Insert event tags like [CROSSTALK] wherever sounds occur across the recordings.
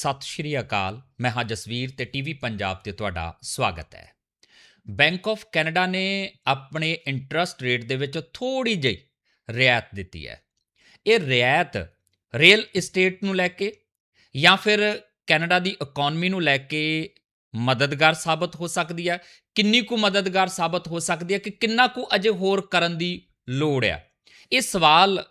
ਸਤਿ ਸ਼੍ਰੀ ਅਕਾਲ। ਮੈਂ ਹਾਂ ਜਸਵੀਰ ਤੇ ਟੀਵੀ ਪੰਜਾਬ ਤੇ ਤੁਹਾਡਾ ਸਵਾਗਤ ਹੈ। ਬੈਂਕ ਆਫ ਕੈਨੇਡਾ ਨੇ ਆਪਣੇ ਇੰਟਰਸਟ ਰੇਟ ਦੇ ਵਿੱਚ ਥੋੜੀ ਜਿਹੀ ਰਿਆਇਤ ਦਿੱਤੀ ਹੈ। ਇਹ ਰਿਆਇਤ ਰੀਅਲ ਏਸਟੇਟ ਨੂੰ ਲੈ ਕੇ ਜਾਂ ਫਿਰ ਕੈਨੇਡਾ ਦੀ ਇਕਨੋਮੀ ਨੂੰ ਲੈ ਕੇ ਮਦਦਗਾਰ ਸਾਬਤ ਹੋ ਸਕਦੀ ਹੈ? ਕਿੰਨੀ ਕੁ ਮਦਦਗਾਰ ਸਾਬਤ ਹੋ ਸਕਦੀ ਹੈ ਕਿ ਕਿੰਨਾ ਕੁ ਅਜੇ ਹੋਰ ਕਰਨ ਦੀ ਲੋੜ ਹੈ? ਇਹ ਸਵਾਲ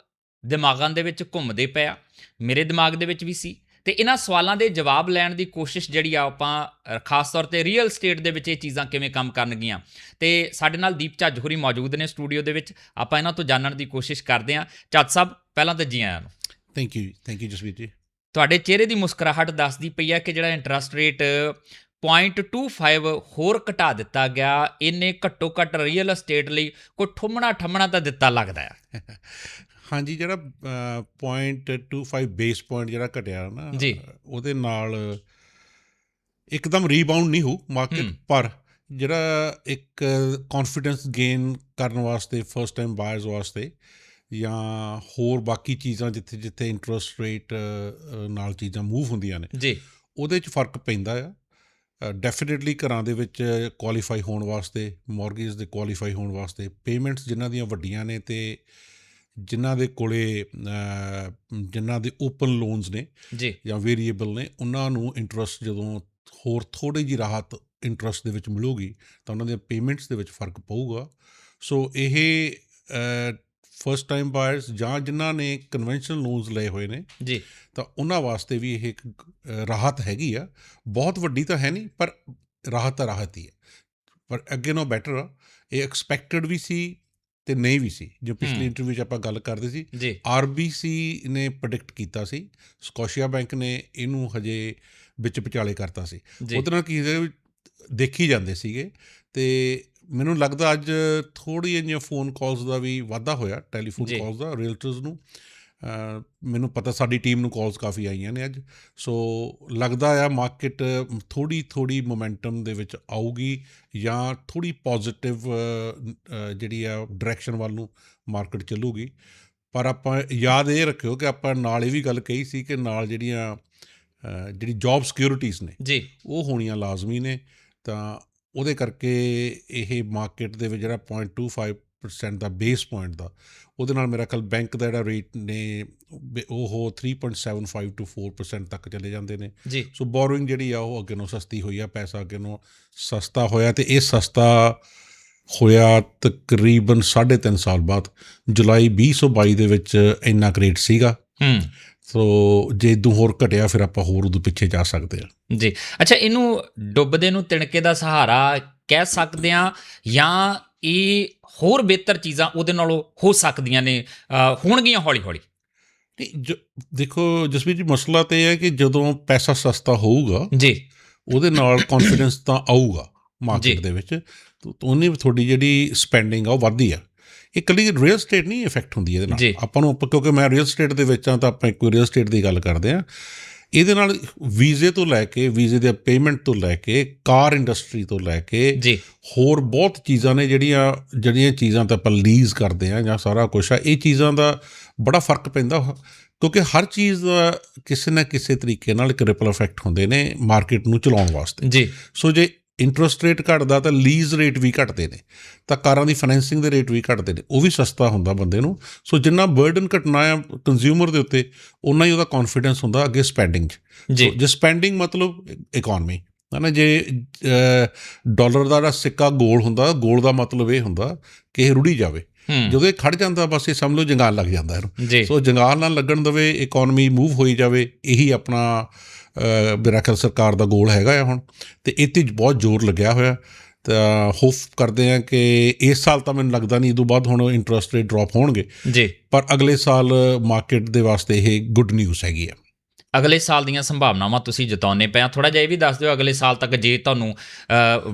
ਦਿਮਾਗਾਂ ਦੇ ਵਿੱਚ ਘੁੰਮਦੇ ਪਿਆ। ਮੇਰੇ ਦਿਮਾਗ ਦੇ ਵਿੱਚ ਵੀ ਸੀ। ਤੇ ਇਹਨਾਂ ਸਵਾਲਾਂ ਦੇ ਜਵਾਬ ਲੈਣ ਦੀ ਕੋਸ਼ਿਸ਼ ਜਿਹੜੀ ਆ ਆਪਾਂ ਖਾਸ ਤੌਰ ਤੇ ਰੀਅਲ ਸਟੇਟ ਦੇ ਵਿੱਚ ਇਹ ਚੀਜ਼ਾਂ ਕਿਵੇਂ ਕੰਮ ਕਰਨਗੀਆਂ। ਤੇ ਸਾਡੇ ਨਾਲ ਦੀਪ ਝੱਜ ਹੋਰੀ ਮੌਜੂਦ ਨੇ ਸਟੂਡੀਓ ਦੇ ਵਿੱਚ। ਆਪਾਂ ਇਹਨਾਂ ਤੋਂ ਜਾਣਨ ਦੀ ਕੋਸ਼ਿਸ਼ ਕਰਦੇ ਹਾਂ। ਝੱਜ ਸਾਹਿਬ ਪਹਿਲਾਂ ਤਾਂ ਜੀ ਆਇਆਂ ਨੂੰ। Thank you thank you Jasvir ji. ਤੁਹਾਡੇ ਚਿਹਰੇ ਦੀ ਮੁਸਕਰਾਹਟ ਦੱਸਦੀ ਪਈ ਹੈ ਕਿ ਜਿਹੜਾ ਇੰਟਰਸਟ ਰੇਟ 0.25 ਹੋਰ ਘਟਾ ਦਿੱਤਾ ਗਿਆ। ਇਹਨੇ ਘੱਟੋ ਘੱਟ ਰੀਅਲ ਏਸਟੇਟ ਲਈ ਕੋਈ ਠੁੰਮਣਾ ਠੰਮਣਾ ਤਾਂ ਦਿੱਤਾ ਲੱਗਦਾ ਹੈ। [LAUGHS] ਹਾਂਜੀ ਜਿਹੜਾ ਅ, 0.25 ਬੇਸ ਪੁਆਇੰਟ ਜਿਹੜਾ ਘਟਿਆ ਨਾ। ਉਹਦੇ ਨਾਲ ਇੱਕਦਮ ਰੀਬਾਉਂਡ ਨਹੀਂ ਹੋ ਮਾਰਕੀਟ। ਪਰ ਜਿਹੜਾ ਇੱਕ ਕੌਨਫੀਡੈਂਸ ਗੇਨ ਕਰਨ ਵਾਸਤੇ ਫਰਸਟ ਟਾਈਮ ਬਾਇਰਸ ਵਾਸਤੇ ਜਾਂ ਹੋਰ ਬਾਕੀ ਚੀਜ਼ਾਂ ਜਿੱਥੇ ਜਿੱਥੇ ਇੰਟਰਸਟ ਰੇਟ ਨਾਲ ਚੀਜ਼ਾਂ ਮੂਵ ਹੁੰਦੀਆਂ ਨੇ ਜੀ ਉਹਦੇ 'ਚ ਫ਼ਰਕ ਪੈਂਦਾ ਆ ਡੈਫੀਨਿਟਲੀ ਘਰਾਂ ਦੇ ਵਿੱਚ ਕੁਆਲੀਫਾਈ ਹੋਣ ਵਾਸਤੇ ਮਾਰਗੇਜ ਦੇ ਕੁਆਲੀਫਾਈ ਹੋਣ ਵਾਸਤੇ ਪੇਮੈਂਟਸ ਜਿਨ੍ਹਾਂ ਦੀਆਂ ਵੱਡੀਆਂ ਨੇ ਤੇ ਜਿਨ੍ਹਾਂ ਦੇ ਕੋਲੇ ਜਿਨ੍ਹਾਂ ਦੇ ਓਪਨ ਲੋਨਸ ਨੇ ਜੀ। ਜਾਂ ਵੇਰੀਏਬਲ ਨੇ ਉਹਨਾਂ ਨੂੰ ਇੰਟਰਸਟ ਜਦੋਂ ਹੋਰ ਥੋੜੀ ਜੀ ਰਾਹਤ ਇੰਟਰਸਟ ਦੇ ਵਿੱਚ ਮਿਲੂਗੀ ਤਾਂ ਉਹਨਾਂ ਦੇ ਪੇਮੈਂਟਸ ਦੇ ਵਿੱਚ ਫ਼ਰਕ ਪਊਗਾ। ਸੋ ਇਹ ਫਰਸਟ ਟਾਈਮ ਬਾਇਰਸ ਜਾਂ ਜਿਨ੍ਹਾਂ ਨੇ ਕਨਵੈਨਸ਼ਨਲ ਲੋਨਸ ਲਏ ਹੋਏ ਨੇ ਜੀ। ਤਾਂ ਉਹਨਾਂ ਵਾਸਤੇ ਵੀ ਇਹ ਇੱਕ ਰਾਹਤ ਹੈਗੀ ਆ। ਬਹੁਤ ਵੱਡੀ ਤਾਂ ਹੈ ਨਹੀਂ ਪਰ ਰਾਹਤ ਤਾਂ ਰਾਹਤ ਹੀ ਹੈ। ਪਰ ਅੱਗੇ ਨਾਲੋਂ ਬੈਟਰ ਇਹ ਐਕਸਪੈਕਟਡ ਵੀ ਸੀ ਤੇ ਨਹੀਂ ਵੀ ਸੀ ਜੋ ਪਿਛਲੀ। ਇੰਟਰਵਿਊ 'ਚ ਆਪਾਂ ਗੱਲ ਕਰਦੇ ਸੀ। ਆਰਬੀਸੀ ਨੇ ਪ੍ਰੈਡਿਕਟ ਕੀਤਾ ਸੀ ਸਕੋਸ਼ੀਆ ਬੈਂਕ ਨੇ ਇਹਨੂੰ ਹਜੇ ਵਿੱਚ ਵਿਚਾਲੇ ਕਰਤਾ ਸੀ। ਉਹਦੇ ਨਾਲ ਕੀ ਦੇਖੀ ਜਾਂਦੇ ਸੀਗੇ ਤੇ ਮੈਨੂੰ ਲੱਗਦਾ ਅੱਜ ਥੋੜੀ ਜਿਹੀਆਂ ਫੋਨ ਕਾਲਸ ਦਾ ਵੀ ਵਾਧਾ ਹੋਇਆ ਟੈਲੀਫੋਨ। ਕਾਲਸ ਦਾ ਰੀਅਲਟਰਸ ਨੂੰ। ਮੈਨੂੰ ਪਤਾ ਸਾਡੀ ਟੀਮ ਨੂੰ ਕਾਲਸ ਕਾਫੀ ਆਈਆਂ ਨੇ ਅੱਜ। ਸੋ ਲੱਗਦਾ ਆ ਮਾਰਕੀਟ ਥੋੜੀ ਥੋੜੀ ਮੋਮੈਂਟਮ ਦੇ ਵਿੱਚ ਆਊਗੀ ਜਾਂ ਥੋੜੀ ਪੋਜ਼ਿਟਿਵ ਜਿਹੜੀ ਆ ਡਾਇਰੈਕਸ਼ਨ ਵੱਲ ਨੂੰ ਮਾਰਕੀਟ ਚੱਲੂਗੀ। ਪਰ ਆਪਾਂ ਯਾਦ ਇਹ ਰੱਖਿਓ ਕਿ ਆਪਾਂ ਨਾਲ ਇਹ ਵੀ ਗੱਲ ਕਹੀ ਸੀ ਕਿ ਨਾਲ ਜਿਹੜੀਆਂ ਜਿਹੜੀ ਜੌਬ ਸਿਕਿਉਰਿਟੀਜ਼ ਨੇ ਜੀ। ਉਹ ਹੋਣੀਆਂ ਲਾਜ਼ਮੀ ਨੇ। ਤਾਂ ਉਹਦੇ ਕਰਕੇ ਇਹ ਮਾਰਕੀਟ ਦੇ ਵਿੱਚ ਜਿਹੜਾ 0.25% ਦਾ ਬੇਸ ਪੁਆਇੰਟ ਦਾ। ਉਹਦੇ ਨਾਲ ਮੇਰਾ ਖਿਆਲ ਬੈਂਕ ਦਾ ਜਿਹੜਾ ਰੇਟ ਨੇ ਉਹ 3.75 ਟੂ 4% ਤੱਕ ਚਲੇ ਜਾਂਦੇ ਨੇ। ਸੋ ਬੋਰੋਇੰਗ ਜਿਹੜੀ ਆ ਉਹ ਅੱਗੇ ਨੂੰ ਸਸਤੀ ਹੋਈ ਆ ਪੈਸਾ ਅੱਗੇ ਨੂੰ ਸਸਤਾ ਹੋਇਆ ਤੇ ਇਹ ਸਸਤਾ ਹੋਇਆ ਤਕਰੀਬਨ 3.5 ਸਾਲ ਬਾਅਦ। ਜੁਲਾਈ 2022 ਦੇ ਵਿੱਚ ਇੰਨਾ ਰੇਟ ਸੀਗਾ। ਹੂੰ। ਸੋ ਜੇ ਇਦੋਂ ਹੋਰ ਘਟਿਆ ਫਿਰ ਆਪਾਂ ਹੋਰ ਉਦੋਂ ਪਿੱਛੇ ਜਾ ਸਕਦੇ ਆ। ਜੀ। ਅੱਛਾ ਇਹਨੂੰ ਡੁੱਬਦੇ ਨੂੰ ਤਿਣਕੇ ਦਾ ਸਹਾਰਾ ਕਹਿ ਸਕਦੇ ਆ ਜਾਂ ਇਹ ਹੋਰ ਬਿਹਤਰ ਚੀਜ਼ਾਂ ਉਹਦੇ ਨਾਲੋਂ ਹੋ ਸਕਦੀਆਂ ਨੇ ਹੋਣਗੀਆਂ ਹੌਲੀ ਹੌਲੀ ਨਹੀਂ ਜ- ਦੇਖੋ ਜਸਵੀਰ ਜੀ ਮਸਲਾ ਤੇ ਇਹ ਹੈ ਕਿ ਜਦੋਂ ਪੈਸਾ ਸਸਤਾ ਹੋਊਗਾ ਜੀ। ਉਹਦੇ ਨਾਲ ਕੌਨਫੀਡੈਂਸ ਤਾਂ ਆਊਗਾ। ਮਾਰਕੀਟ ਦੇ ਵਿੱਚ ਤਾਂ ਉਹਨੇ ਤੁਹਾਡੀ ਜਿਹੜੀ ਸਪੈਂਡਿੰਗ ਆ ਉਹ ਵੱਧਦੀ ਆ। ਇਹ ਕੱਲੀ ਰੀਅਲ ਸਟੇਟ ਨਹੀਂ ਇਫੈਕਟ ਹੁੰਦੀ ਇਹਦੇ। ਨਾਲ। ਆਪਾਂ ਨੂੰ ਕਿਉਂਕਿ ਮੈਂ ਰੀਅਲ ਸਟੇਟ ਦੇ ਵਿੱਚ ਆ ਤਾਂ ਆਪਾਂ ਕੋਈ ਰੀਅਲ ਸਟੇਟ ਦੀ ਗੱਲ ਕਰਦੇ ਆ। ਇਹਦੇ ਨਾਲ ਵੀਜ਼ੇ ਤੋਂ ਲੈ ਕੇ ਵੀਜ਼ੇ ਦੇ ਪੇਮੈਂਟ ਤੋਂ ਲੈ ਕੇ ਕਾਰ ਇੰਡਸਟਰੀ ਤੋਂ ਲੈ ਕੇ ਜੀ। ਹੋਰ ਬਹੁਤ ਚੀਜ਼ਾਂ ਨੇ ਜਿਹੜੀਆਂ ਜਿਹੜੀਆਂ ਚੀਜ਼ਾਂ ਤਾਂ ਆਪਾਂ ਲੀਜ਼ ਕਰਦੇ ਆ ਜਾਂ ਸਾਰਾ ਕੁਝ ਆ ਇਹ ਚੀਜ਼ਾਂ ਦਾ ਬੜਾ ਫ਼ਰਕ ਪੈਂਦਾ ਕਿਉਂਕਿ ਹਰ ਚੀਜ਼ ਦਾ ਕਿਸੇ ਨਾ ਕਿਸੇ ਤਰੀਕੇ ਨਾਲ ਇੱਕ ਰਿਪਲ ਇਫੈਕਟ ਹੁੰਦੇ ਨੇ ਮਾਰਕੀਟ ਨੂੰ ਚਲਾਉਣ ਵਾਸਤੇ। ਜੀ। ਸੋ ਜੇ ਇੰਟਰਸਟ ਰੇਟ ਘਟਦਾ ਤਾਂ ਲੀਜ਼ ਰੇਟ ਵੀ ਘਟਦੇ ਨੇ ਤਾਂ ਕਾਰਾਂ ਦੀ ਫਾਈਨੈਂਸਿੰਗ ਦੇ ਰੇਟ ਵੀ ਘਟਦੇ ਨੇ ਉਹ ਵੀ ਸਸਤਾ ਹੁੰਦਾ ਬੰਦੇ ਨੂੰ। ਸੋ ਜਿੰਨਾ ਬਰਡਨ ਘਟਣਾ ਆ ਕੰਜ਼ਿਊਮਰ ਦੇ ਉੱਤੇ ਉਨਾ ਹੀ ਉਹਦਾ ਕੌਨਫੀਡੈਂਸ ਹੁੰਦਾ ਅੱਗੇ ਸਪੈਂਡਿੰਗ 'ਚ। ਜੀ। ਜੇ ਸਪੈਂਡਿੰਗ ਮਤਲਬ ਇਕਨੋਮੀ ਹੈ ਨਾ ਜੇ ਡਾਲਰ ਦਾ ਜਿਹੜਾ ਸਿੱਕਾ ਗੋਲ ਹੁੰਦਾ ਗੋਲ ਦਾ ਮਤਲਬ ਇਹ ਹੁੰਦਾ ਕਿ ਇਹ ਰੁੜੀ ਜਾਵੇ। ਜਦੋਂ ਇਹ ਖੜ ਜਾਂਦਾ ਬਸ ਇਹ ਸਮਝ ਲਓ ਜੰਗਾਲ ਲੱਗ ਜਾਂਦਾ ਇਹਨੂੰ। ਸੋ ਜੰਗਾਲ ਨਾਲ ਲੱਗਣ ਦਵੇ ਇਕਨੋਮੀ ਮੂਵ ਹੋਈ ਜਾਵੇ ਇਹੀ ਆਪਣਾ ਮੇਰਾ ਖਿਆਲ ਸਰਕਾਰ ਦਾ ਗੋਲ ਹੈਗਾ ਆ ਹੁਣ ਤੇ ਇਹ 'ਤੇ ਬਹੁਤ ਜ਼ੋਰ ਲੱਗਿਆ ਹੋਇਆ। ਤਾਂ ਹੋਪ ਕਰਦੇ ਆ ਕਿ ਇਸ ਸਾਲ ਤਾਂ ਮੈਨੂੰ ਲੱਗਦਾ ਨਹੀਂ ਇਹ ਤੋਂ ਬਾਅਦ ਹੁਣ ਇੰਟਰਸਟ ਰੇਟ ਡ੍ਰੌਪ ਹੋਣਗੇ। ਜੀ। ਪਰ ਅਗਲੇ ਸਾਲ ਮਾਰਕੀਟ ਦੇ ਵਾਸਤੇ ਇਹ ਗੁੱਡ ਨਿਊਜ਼ ਹੈਗੀ ਆ। ਅਗਲੇ ਸਾਲ ਦੀਆਂ ਸੰਭਾਵਨਾਵਾਂ ਤੁਸੀਂ ਜਤਾਉਨੇ ਪਿਆ ਥੋੜਾ ਜਿਹਾ ਇਹ ਵੀ ਦੱਸ ਦਿਓ, ਅਗਲੇ ਸਾਲ ਤੱਕ ਜੇ ਤੁਹਾਨੂੰ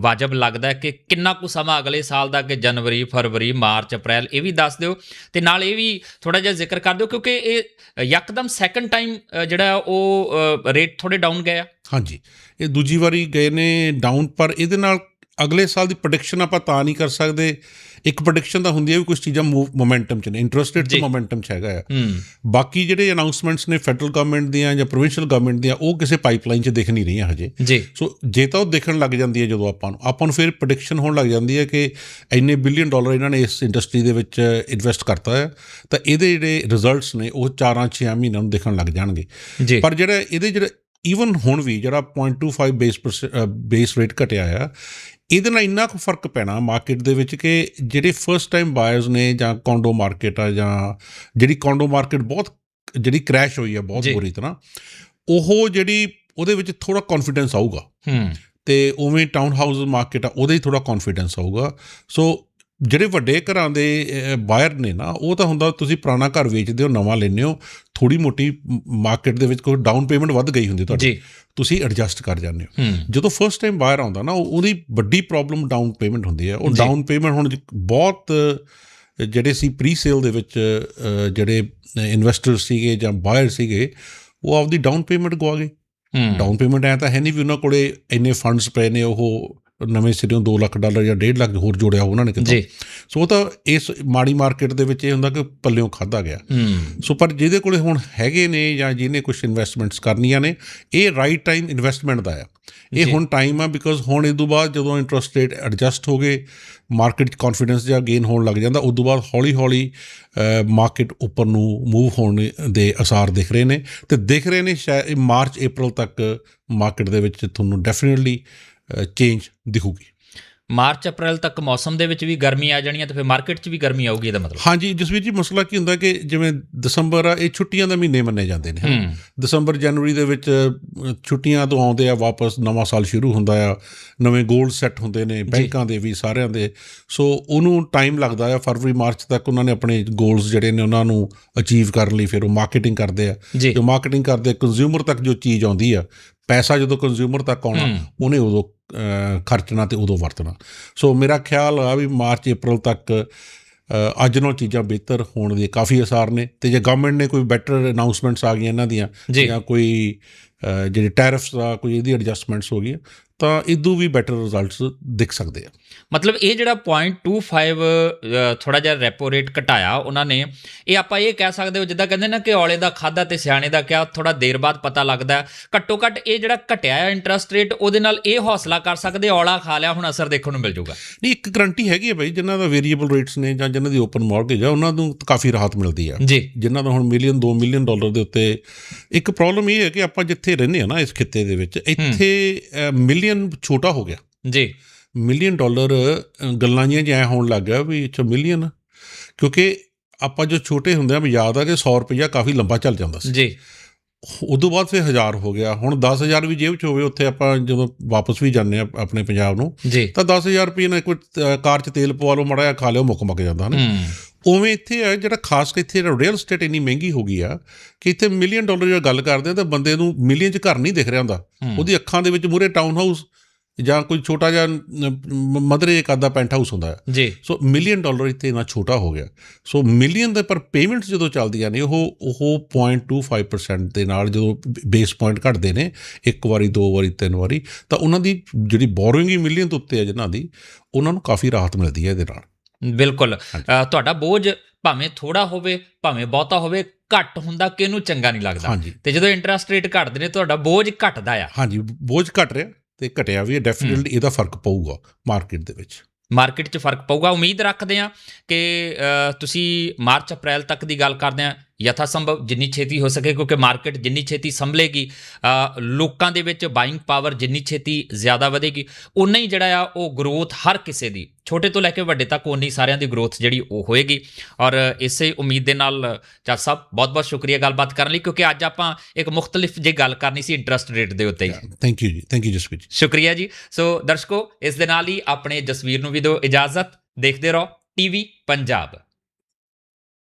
ਵਾਜਬ ਲੱਗਦਾ ਕਿ ਕਿੰਨਾ ਕੁ ਸਮਾਂ ਅਗਲੇ ਸਾਲ ਦਾ, ਕਿ ਜਨਵਰੀ, ਫਰਵਰੀ, ਮਾਰਚ, ਅਪ੍ਰੈਲ, ਇਹ ਵੀ ਦੱਸ ਦਿਓ। ਤੇ ਨਾਲ ਇਹ ਵੀ ਥੋੜਾ ਜਿਹਾ ਜ਼ਿਕਰ ਕਰ ਦਿਓ, ਕਿਉਂਕਿ ਇਹ ਯਕਦਮ ਸੈਕੰਡ ਟਾਈਮ ਜਿਹੜਾ ਉਹ ਰੇਟ ਥੋੜੇ ਡਾਊਨ ਗਏ ਆ। ਹਾਂਜੀ। ਇਹ ਦੂਜੀ ਵਾਰੀ ਗਏ ਨੇ ਡਾਊਨ ਪਰ ਇਹਦੇ ਨਾਲ ਅਗਲੇ ਸਾਲ ਦੀ ਪ੍ਰੈਡਿਕਸ਼ਨ ਆਪਾਂ ਤਾਂ ਨਹੀਂ ਕਰ ਸਕਦੇ। ਇੱਕ ਪ੍ਰੈਡਿਕਸ਼ਨ ਤਾਂ ਹੁੰਦੀ ਹੈ ਵੀ ਕੁਝ ਚੀਜ਼ਾਂ ਮੋਮੈਂਟਮ ਚ ਨੇ ਇੰਟਰਸਟ ਰੇਟ ਜੀ। ਤੇ ਮੋਮੈਂਟਮ ਚ ਹੈਗਾ ਆ। ਹੂੰ। ਬਾਕੀ ਜਿਹੜੇ ਅਨਾਉਂਸਮੈਂਟਸ ਨੇ ਫੈਡਰਲ ਗਵਰਨਮੈਂਟ ਦੀਆਂ ਜਾਂ ਪ੍ਰੋਵਿੰਸ਼ੀਅਲ ਗਵਰਨਮੈਂਟ ਦੀਆਂ ਉਹ ਕਿਸੇ ਪਾਈਪਲਾਈਨ 'ਚ ਦਿਖ ਨਹੀਂ ਰਹੀਆਂ ਹਜੇ। ਸੋ ਜੇ ਤਾਂ ਉਹ ਦਿਖਣ ਲੱਗ ਜਾਂਦੀ ਹੈ ਜਦੋਂ ਆਪਾਂ ਨੂੰ ਆਪਾਂ ਨੂੰ ਫਿਰ ਪ੍ਰੈਡਿਕਸ਼ਨ ਹੋਣ ਲੱਗ ਜਾਂਦੀ ਹੈ ਕਿ ਇੰਨੇ ਬਿਲੀਅਨ ਡਾਲਰ ਇਹਨਾਂ ਨੇ ਇਸ ਇੰਡਸਟਰੀ ਦੇ ਵਿੱਚ ਇਨਵੈਸਟ ਕਰਤਾ ਹੈ ਤਾਂ ਇਹਦੇ ਜਿਹੜੇ ਰਿਜ਼ਲਟਸ ਨੇ ਉਹ 4-6 ਮਹੀਨਿਆਂ ਨੂੰ ਦਿਖਣ ਲੱਗ ਜਾਣਗੇ। ਪਰ ਜਿਹੜਾ ਇਹਦੇ ਜਿਹੜਾ ਈਵਨ ਹੁਣ ਵੀ ਜਿਹੜਾ 0.25 ਬੇਸ ਬੇਸ ਰੇਟ ਘਟਿਆ ਆ ਇਹਦੇ ਨਾਲ ਇੰਨਾ ਕੁ ਫ਼ਰਕ ਪੈਣਾ ਮਾਰਕੀਟ ਦੇ ਵਿੱਚ ਕਿ ਜਿਹੜੇ ਫਰਸਟ ਟਾਈਮ ਬਾਇਰਸ ਨੇ ਜਾਂ ਕੌਂਡੋ ਮਾਰਕੀਟ ਆ ਜਾਂ ਜਿਹੜੀ ਕੌਂਡੋ ਮਾਰਕੀਟ ਬਹੁਤ ਜਿਹੜੀ ਕ੍ਰੈਸ਼ ਹੋਈ ਆ ਬਹੁਤ। ਬੁਰੀ ਤਰ੍ਹਾਂ ਉਹ ਜਿਹੜੀ ਉਹਦੇ ਵਿੱਚ ਥੋੜਾ ਕੌਨਫੀਡੈਂਸ ਆਊਗਾ। ਹੂੰ। ਤੇ ਉਵੇਂ ਟਾਊਨ ਹਾਊਸ ਮਾਰਕੀਟ ਆ ਉਹਦੇ ਹੀ ਥੋੜਾ ਕੌਨਫੀਡੈਂਸ ਆਊਗਾ। ਸੋ ਜਿਹੜੇ ਵੱਡੇ ਘਰਾਂ ਦੇ ਬਾਇਰ ਨੇ ਨਾ ਉਹ ਤਾਂ ਹੁੰਦਾ ਤੁਸੀਂ ਪੁਰਾਣਾ ਘਰ ਵੇਚਦੇ ਹੋ ਨਵਾਂ ਲੈਂਦੇ ਹੋ ਥੋੜੀ ਮੋਟੀ ਮਾਰਕੀਟ ਦੇ ਵਿੱਚ ਕੋਈ ਡਾਊਨ ਪੇਮੈਂਟ ਵੱਧ ਗਈ ਹੁੰਦੀ ਤੁਹਾਡੀ ਤੁਸੀਂ ਐਡਜਸਟ ਕਰ ਜਾਂਦੇ ਹੋ। ਜਦੋਂ ਫਰਸਟ ਟਾਈਮ ਬਾਹਰ ਆਉਂਦਾ ਨਾ ਉਹ- ਉਹਦੀ ਵੱਡੀ ਪ੍ਰੋਬਲਮ ਡਾਊਨ ਪੇਮੈਂਟ ਹੁੰਦੀ ਹੈ। ਉਹ। ਡਾਊਨ ਪੇਮੈਂਟ ਹੁਣ ਬਹੁਤ ਜਿਹੜੇ ਸੀ ਪ੍ਰੀ ਸੇਲ ਦੇ ਵਿੱਚ ਜਿਹੜੇ ਇਨਵੈਸਟਰ ਸੀਗੇ ਜਾਂ ਬਾਇਰ ਸੀਗੇ ਉਹ ਆਪਦੀ ਡਾਊਨ ਪੇਮੈਂਟ ਗਵਾ ਗਏ। ਡਾਊਨ ਪੇਮੈਂਟ ਐ ਤਾਂ ਹੈ ਨਹੀਂ ਵੀ ਉਹਨਾਂ ਕੋਲੇ ਇੰਨੇ ਫੰਡਸ ਪਏ ਨੇ ਉਹ ਨਵੇਂ ਸਿਰਿਓਂ 2 ਲੱਖ ਡਾਲਰ ਜਾਂ 1.5 ਲੱਖ ਹੋਰ ਜੋੜਿਆ ਉਹਨਾਂ ਨੇ ਕਿਤੋਂ। ਸੋ ਉਹ ਤਾਂ ਇਸ ਮਾੜੀ ਮਾਰਕੀਟ ਦੇ ਵਿੱਚ ਇਹ ਹੁੰਦਾ ਕਿ ਪੱਲਿਓਂ ਖਾਦਾ ਗਿਆ। ਸੋ ਪਰ ਜਿਹਦੇ ਕੋਲੇ ਹੁਣ ਹੈਗੇ ਨੇ ਜਾਂ ਜਿਹਨੇ ਕੁਝ ਇਨਵੈਸਟਮੈਂਟਸ ਕਰਨੀਆਂ ਨੇ ਇਹ ਰਾਈਟ ਟਾਈਮ ਇਨਵੈਸਟਮੈਂਟ ਦਾ ਆ। ਇਹ। ਹੁਣ ਟਾਈਮ ਆ ਬਿਕੋਜ਼ ਹੁਣ ਇਸ ਤੋਂ ਬਾਅਦ ਜਦੋਂ ਇੰਟਰਸਟ ਰੇਟ ਐਡਜਸਟ ਹੋ ਗਏ ਮਾਰਕੀਟ 'ਚ ਕੌਨਫੀਡੈਂਸ ਜਾਂ ਗੇਨ ਹੋਣ ਲੱਗ ਜਾਂਦਾ ਉਸ ਤੋਂ ਬਾਅਦ ਹੌਲੀ ਹੌਲੀ ਮਾਰਕੀਟ ਉੱਪਰ ਨੂੰ ਮੂਵ ਹੋਣ ਦੇ ਅਸਾਰ ਦਿਖ ਰਹੇ ਨੇ। ਤੇ ਦਿਖ ਰਹੇ ਨੇ ਸ਼ਾਇਦ ਇਹ ਮਾਰਚ ਅਪ੍ਰੈਲ ਤੱਕ ਮਾਰਕੀਟ ਦੇ ਵਿੱਚ ਤੁਹਾਨੂੰ ਡੈਫੀਨਿਟਲੀ ਚੇਂਜ ਦਿਖੂਗੀ। ਮਾਰਚ ਅਪ੍ਰੈਲ ਤੱਕ ਮੌਸਮ ਦੇ ਵਿੱਚ ਵੀ ਗਰਮੀ ਆ ਜਾਣੀ ਹੈ ਤੇ ਫਿਰ ਮਾਰਕੀਟ 'ਚ ਵੀ ਗਰਮੀ ਆਊਗੀ ਇਹਦਾ ਮਤਲਬ? ਹਾਂਜੀ ਜਸਵੀਰ ਜੀ ਮਸਲਾ ਕੀ ਹੁੰਦਾ ਕਿ ਜਿਵੇਂ ਦਸੰਬਰ ਆ ਇਹ ਛੁੱਟੀਆਂ ਦਾ ਮਹੀਨੇ ਮੰਨੇ ਜਾਂਦੇ ਨੇ ਦਸੰਬਰ ਜਨਵਰੀ ਦੇ ਵਿੱਚ ਛੁੱਟੀਆਂ ਤੋਂ ਆਉਂਦੇ ਆ ਵਾਪਸ ਨਵਾਂ ਸਾਲ ਸ਼ੁਰੂ ਹੁੰਦਾ ਆ ਨਵੇਂ ਗੋਲ ਸੈੱਟ ਹੁੰਦੇ ਨੇ ਬੈਂਕਾਂ ਦੇ ਵੀ ਸਾਰਿਆਂ ਦੇ। ਸੋ ਉਹਨੂੰ ਟਾਈਮ ਲੱਗਦਾ ਆ ਫਰਵਰੀ ਮਾਰਚ ਤੱਕ ਉਹਨਾਂ ਨੇ ਆਪਣੇ ਗੋਲਸ ਜਿਹੜੇ ਨੇ ਉਹਨਾਂ ਨੂੰ ਅਚੀਵ ਕਰਨ ਲਈ ਫਿਰ ਉਹ ਮਾਰਕੀਟਿੰਗ ਕਰਦੇ ਆ। ਜੋ। ਮਾਰਕੀਟਿੰਗ ਕਰਦੇ ਕੰਜ਼ਿਊਮਰ ਤੱਕ ਜੋ ਚੀਜ਼ ਆਉਂਦੀ ਆ ਪੈਸਾ ਜਦੋਂ ਕੰਜ਼ਿਊਮਰ ਤੱਕ ਆਉਣਾ। ਉਹਨੇ ਉਦੋਂ ਖਰਚਣਾ ਤੇ ਉਦੋਂ ਵਰਤਣਾ। ਸੋ ਮੇਰਾ ਖਿਆਲ ਆ ਵੀ ਮਾਰਚ ਅਪ੍ਰੈਲ ਤੱਕ ਅੱਜ ਨਾਲੋਂ ਚੀਜ਼ਾਂ ਬਿਹਤਰ ਹੋਣ ਦੇ ਕਾਫੀ ਅਸਾਰ ਨੇ। ਤੇ ਜੇ ਗਵਰਨਮੈਂਟ ਨੇ ਕੋਈ ਬੈਟਰ ਅਨਾਉਂਸਮੈਂਟਸ ਆ ਗਈਆਂ ਇਹਨਾਂ ਦੀਆਂ ਜੀ। ਕੋਈ ਜਿਹੜੇ ਟੈਰਿਫਸ ਦਾ ਕੋਈ ਇਹਦੀ ਐਡਜਸਟਮੈਂਟਸ ਹੋ ਗਈਆਂ ਤਾਂ ਇਦੋਂ ਵੀ ਬੈਟਰ ਰਿਜ਼ਲਟਸ ਦਿਖ ਸਕਦੇ ਆ। ਮਤਲਬ ਇਹ ਜਿਹੜਾ 0.25 ਥੋੜਾ ਜਿਹਾ ਰੈਪੋ ਰੇਟ ਘਟਾਇਆ ਉਹਨਾਂ ਨੇ ਇਹ ਆਪਾਂ ਇਹ ਕਹਿ ਸਕਦੇ ਹੋ ਜਿੱਦਾਂ ਕਹਿੰਦੇ ਨਾ ਕਿ ਔਲੇ ਦਾ ਖਾਦਾ ਤੇ ਸਿਆਣੇ ਦਾ ਕਿਹਾ ਥੋੜਾ ਦੇਰ ਬਾਅਦ ਪਤਾ ਲੱਗਦਾ ਹੈ। ਘੱਟੋ ਘੱਟ ਇਹ ਜਿਹੜਾ ਘਟਿਆ ਹੈ ਇੰਟਰਸਟ ਰੇਟ ਉਹਦੇ ਨਾਲ ਇਹ ਹੌਸਲਾ ਕਰ ਸਕਦੇ ਔਲਾ ਖਾ ਲਿਆ ਹੁਣ ਅਸਰ ਦੇਖਣ ਨੂੰ ਮਿਲ ਜਾਊਗਾ। ਨਹੀਂ ਇੱਕ ਗਰੰਟੀ ਹੈਗੀ ਹੈ ਭਾਈ ਜਿਨ੍ਹਾਂ ਦਾ ਵੇਰੀਏਬਲ ਰੇਟਸ ਨੇ ਜਾਂ ਜਿਨ੍ਹਾਂ ਦੀ ਓਪਨ ਮਾਰਗੇਜ ਆ ਉਹਨਾਂ ਨੂੰ ਕਾਫੀ ਰਾਹਤ ਮਿਲਦੀ ਆ। ਜੀ। ਜਿਨ੍ਹਾਂ ਦਾ ਹੁਣ ਮਿਲੀਅਨ 2 ਮਿਲੀਅਨ ਡਾਲਰ ਦੇ ਉੱਤੇ ਇੱਕ ਪ੍ਰੋਬਲਮ ਇਹ ਹੈ ਕਿ ਆਪਾਂ ਜਿੱਥੇ ਰਹਿੰਦੇ ਆ ਨਾ ਇਸ ਖਿੱਤੇ ਦੇ ਵਿੱਚ ਇੱਥੇ ਮਿਲੀਅਨ ਛੋਟਾ ਹੋ ਗਿਆ। ਜੀ। ਮਿਲੀਅਨ ਡਾਲਰ ਗੱਲਾਂ ਜੀਆਂ ਜਿਹਾ ਹੋਣ ਲੱਗ ਗਿਆ ਵੀ ਅੱਛਾ ਮਿਲੀਅਨ ਕਿਉਂਕਿ ਆਪਾਂ ਜੋ ਛੋਟੇ ਹੁੰਦੇ ਆ ਮੈਨੂੰ ਯਾਦ ਆ ਕਿ 100 ਰੁਪਈਆ ਕਾਫੀ ਲੰਬਾ ਚੱਲ ਜਾਂਦਾ ਸੀ। ਜੀ। ਉਦੋਂ ਬਾਅਦ ਫਿਰ 1000 ਹੋ ਗਿਆ। ਹੁਣ 10000 ਵੀ ਜੇਬ 'ਚ ਹੋਵੇ ਉੱਥੇ ਆਪਾਂ ਜਦੋਂ ਵਾਪਸ ਵੀ ਜਾਂਦੇ ਆ ਆਪਣੇ ਪੰਜਾਬ ਨੂੰ ਜੀ। ਤਾਂ 10000 ਰੁਪਏ ਨਾਲ ਕੋਈ ਕਾਰ 'ਚ ਤੇਲ ਪਵਾ ਲਓ ਮੜਾ ਜਿਹਾ ਖਾ ਲਿਓ ਮੁੱਕ ਮੁੱਕ ਜਾਂਦਾ ਨਾ ਹੂੰ। ਉਵੇਂ ਇੱਥੇ ਆ ਜਿਹੜਾ ਖਾਸ ਕਰਕੇ ਇੱਥੇ ਰੀਅਲ ਏਸਟੇਟ ਇੰਨੀ ਮਹਿੰਗੀ ਹੋ ਗਈ ਆ ਕਿ ਇੱਥੇ ਮਿਲੀਅਨ ਡਾਲਰ ਦੀ ਗੱਲ ਕਰਦੇ ਆ ਤਾਂ ਬੰਦੇ ਨੂੰ ਮਿਲੀਅਨ 'ਚ ਘਰ ਨਹੀਂ ਦਿਖ ਰਿਹਾ ਹੁੰਦਾ। ਉਹਦੀ ਅੱਖਾਂ ਦੇ ਵਿੱਚ ਮੂਰੇ ਟਾਊਨ ਹਾਊਸ ਜਾਂ ਕੋਈ ਛੋਟਾ ਜਿਹਾ ਮ- ਮਧਰੇ ਇੱਕ ਆਦਾ ਪੈਂਟ ਹਾਊਸ ਹੁੰਦਾ ਹੈ ਜੀ। ਸੋ ਮਿਲੀਅਨ ਡਾਲਰ ਇੱਥੇ ਇੰਨਾ ਛੋਟਾ ਹੋ ਗਿਆ। ਸੋ ਮਿਲੀਅਨ ਦੇ ਪਰ ਪੇਮੈਂਟਸ ਜਦੋਂ ਚੱਲਦੀਆਂ ਨੇ ਉਹ ਉਹ 0.25% ਦੇ ਨਾਲ ਜਦੋਂ ਬੇਸ ਪੁਆਇੰਟ ਘਟਦੇ ਨੇ ਇੱਕ ਵਾਰੀ ਦੋ ਵਾਰੀ ਤਿੰਨ ਵਾਰੀ ਤਾਂ ਉਹਨਾਂ ਦੀ ਜਿਹੜੀ ਬੋਰੋਇੰਗ ਹੀ ਮਿਲੀਅਨ ਤੋਂ ਉੱਤੇ ਹੈ ਜਿਨ੍ਹਾਂ ਦੀ ਉਹਨਾਂ ਨੂੰ ਕਾਫੀ ਰਾਹਤ ਮਿਲਦੀ ਹੈ ਇਹਦੇ ਨਾਲ। ਬਿਲਕੁਲ। ਤੁਹਾਡਾ ਬੋਝ ਭਾਵੇਂ ਥੋੜਾ ਹੋਵੇ ਭਾਵੇਂ ਬਹੁਤਾ ਹੋਵੇ ਘੱਟ ਹੁੰਦਾ ਕਿਹਨੂੰ ਚੰਗਾ ਨਹੀਂ ਲੱਗਦਾ। ਤੇ ਜਦੋਂ ਇੰਟਰਸਟ ਰੇਟ ਘਟਦੇ ਨੇ ਤੁਹਾਡਾ ਬੋਝ ਘਟਦਾ ਆ। ਹਾਂਜੀ ਬੋਝ ਘਟ ਰਿਹਾ ਤੇ ਘਟਿਆ ਵੀ ਡੈਫੀਨਿਟਲੀ ਇਹਦਾ ਫ਼ਰਕ ਪਊਗਾ ਮਾਰਕੀਟ ਦੇ ਵਿੱਚ। ਮਾਰਕੀਟ 'ਚ ਫ਼ਰਕ ਪਊਗਾ। ਉਮੀਦ ਰੱਖਦੇ ਆ ਕਿ ਤੁਸੀਂ ਮਾਰਚ ਅਪ੍ਰੈਲ ਤੱਕ ਦੀ ਗੱਲ ਕਰਦੇ ਆ ਯਥਾ ਸੰਭਵ ਜਿੰਨੀ ਛੇਤੀ ਹੋ ਸਕੇ ਕਿਉਂਕਿ ਮਾਰਕੀਟ ਜਿੰਨੀ ਛੇਤੀ ਸੰਭਲੇਗੀ ਲੋਕਾਂ ਦੇ ਵਿੱਚ ਬਾਇੰਗ ਪਾਵਰ ਜਿੰਨੀ ਛੇਤੀ ਜ਼ਿਆਦਾ ਵਧੇਗੀ ਉਨਾ ਹੀ ਜਿਹੜਾ ਆ ਉਹ ਗਰੋਥ ਹਰ ਕਿਸੇ ਦੀ ਛੋਟੇ ਤੋਂ ਲੈ ਕੇ ਵੱਡੇ ਤੱਕ ਉਨੀ ਸਾਰਿਆਂ ਦੀ ਗਰੋਥ ਜਿਹੜੀ ਉਹ ਹੋਏਗੀ। ਔਰ ਇਸੇ ਉਮੀਦ ਦੇ ਨਾਲ ਚੱਲ ਸਾਹਿਬ ਬਹੁਤ ਬਹੁਤ ਸ਼ੁਕਰੀਆ ਗੱਲਬਾਤ ਕਰਨ ਲਈ ਕਿਉਂਕਿ ਅੱਜ ਆਪਾਂ ਇੱਕ ਮੁxtਲਿਫ ਜੇ ਗੱਲ ਕਰਨੀ ਸੀ ਇੰਟਰਸਟ ਰੇਟ ਦੇ ਉੱਤੇ ਹੀ। ਥੈਂਕ ਯੂ ਜੀ ਥੈਂਕ ਯੂ ਜਸਪੀਤ ਜੀ। ਸ਼ੁਕਰੀਆ ਜੀ। ਸੋ ਦਰਸ਼ਕੋ ਇਸ ਦੇ ਨਾਲ ਹੀ ਆਪਣੇ ਜਸਵੀਰ ਨੂੰ ਵੀ ਦਿਓ ਇਜਾਜ਼ਤ ਦੇਖਦੇ ਰਹੋ ਟੀਵੀ ਪੰਜਾਬ।